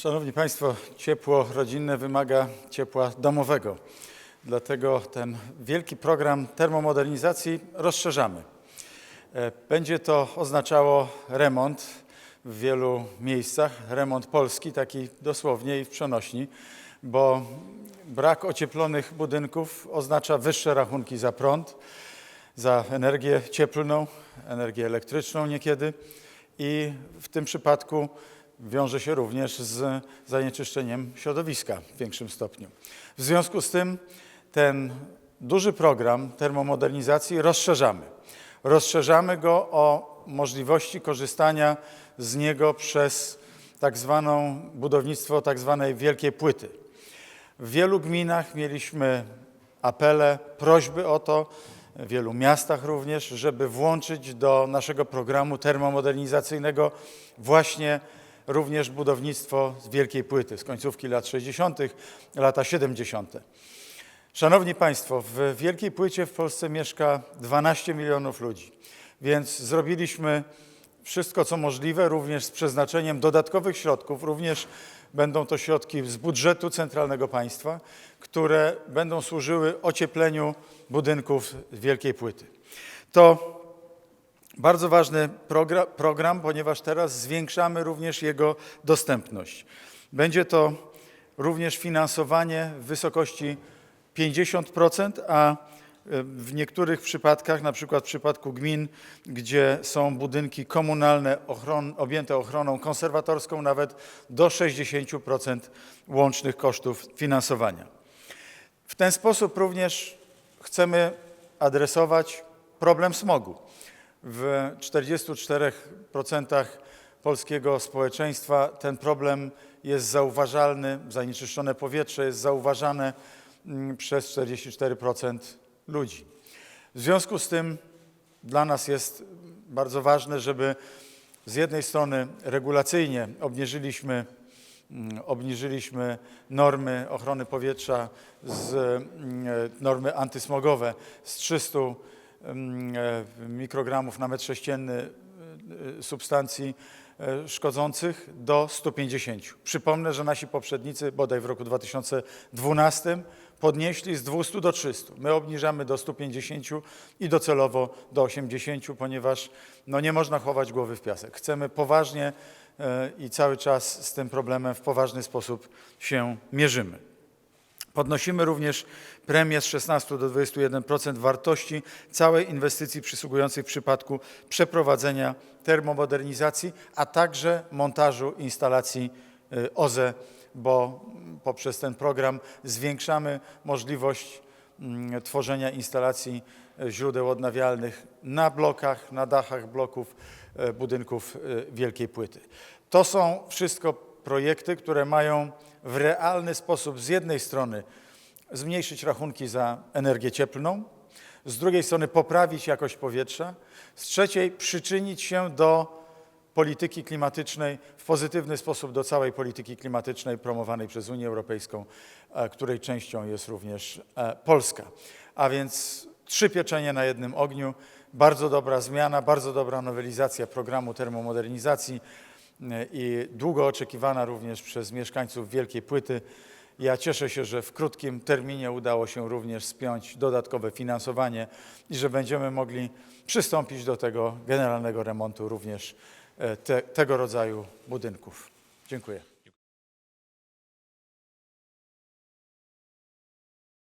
Szanowni Państwo, ciepło rodzinne wymaga ciepła domowego. Dlatego ten wielki program termomodernizacji rozszerzamy. E, Będzie to oznaczało remont w wielu miejscach, remont polski, taki dosłownie i w przenośni, bo brak ocieplonych budynków oznacza wyższe rachunki za prąd, za energię cieplną, energię elektryczną niekiedy i w tym przypadku wiąże się również z zanieczyszczeniem środowiska w większym stopniu. W związku z tym ten duży program termomodernizacji rozszerzamy. Rozszerzamy go o możliwości korzystania z niego przez tak zwaną budownictwo tak zwanej wielkiej płyty. W wielu gminach mieliśmy apele, prośby o to, w wielu miastach również, żeby włączyć do naszego programu termomodernizacyjnego właśnie również budownictwo z wielkiej płyty z końcówki lat 60., lata 70. Szanowni Państwo, w Wielkiej Płycie w Polsce mieszka 12 milionów ludzi, więc zrobiliśmy wszystko, co możliwe, również z przeznaczeniem dodatkowych środków, również będą to środki z budżetu centralnego państwa, które będą służyły ociepleniu budynków Wielkiej Płyty. To bardzo ważny program, ponieważ teraz zwiększamy również jego dostępność. Będzie to również finansowanie w wysokości 50%, a w niektórych przypadkach, na przykład w przypadku gmin, gdzie są budynki komunalne ochron, objęte ochroną konserwatorską, nawet do 60% łącznych kosztów finansowania. W ten sposób również chcemy adresować problem smogu. W 44% polskiego społeczeństwa ten problem jest zauważalny, zanieczyszczone powietrze jest zauważane mm, przez 44% ludzi. W związku z tym dla nas jest bardzo ważne, żeby z jednej strony regulacyjnie obniżyliśmy, mm, obniżyliśmy normy ochrony powietrza, z, mm, normy antysmogowe z 300 mm, e, mikrogramów na metr sześcienny e, substancji e, szkodzących do 150. Przypomnę, że nasi poprzednicy bodaj w roku 2012 podnieśli z 200 do 300. My obniżamy do 150 i docelowo do 80, ponieważ no, nie można chować głowy w piasek. Chcemy poważnie e, i cały czas z tym problemem w poważny sposób się mierzymy. Podnosimy również premię z 16 do 21% wartości całej inwestycji przysługującej w przypadku przeprowadzenia termomodernizacji, a także montażu instalacji y, OZE, bo poprzez ten program zwiększamy możliwość mm, tworzenia instalacji y, źródeł odnawialnych na blokach, na dachach bloków y, budynków wielkiej płyty. To są wszystko projekty, które mają w realny sposób z jednej strony zmniejszyć rachunki za energię cieplną, z drugiej strony poprawić jakość powietrza, z trzeciej przyczynić się do polityki klimatycznej w pozytywny sposób do całej polityki klimatycznej promowanej przez Unię Europejską, e, której częścią jest również e, Polska. A więc trzy pieczenie na jednym ogniu, bardzo dobra zmiana, bardzo dobra nowelizacja programu termomodernizacji i długo oczekiwana również przez mieszkańców Wielkiej Płyty. Ja cieszę się, że w krótkim terminie udało się również spiąć dodatkowe finansowanie i że będziemy mogli przystąpić do tego generalnego remontu również e, te, tego rodzaju budynków. Dziękuję.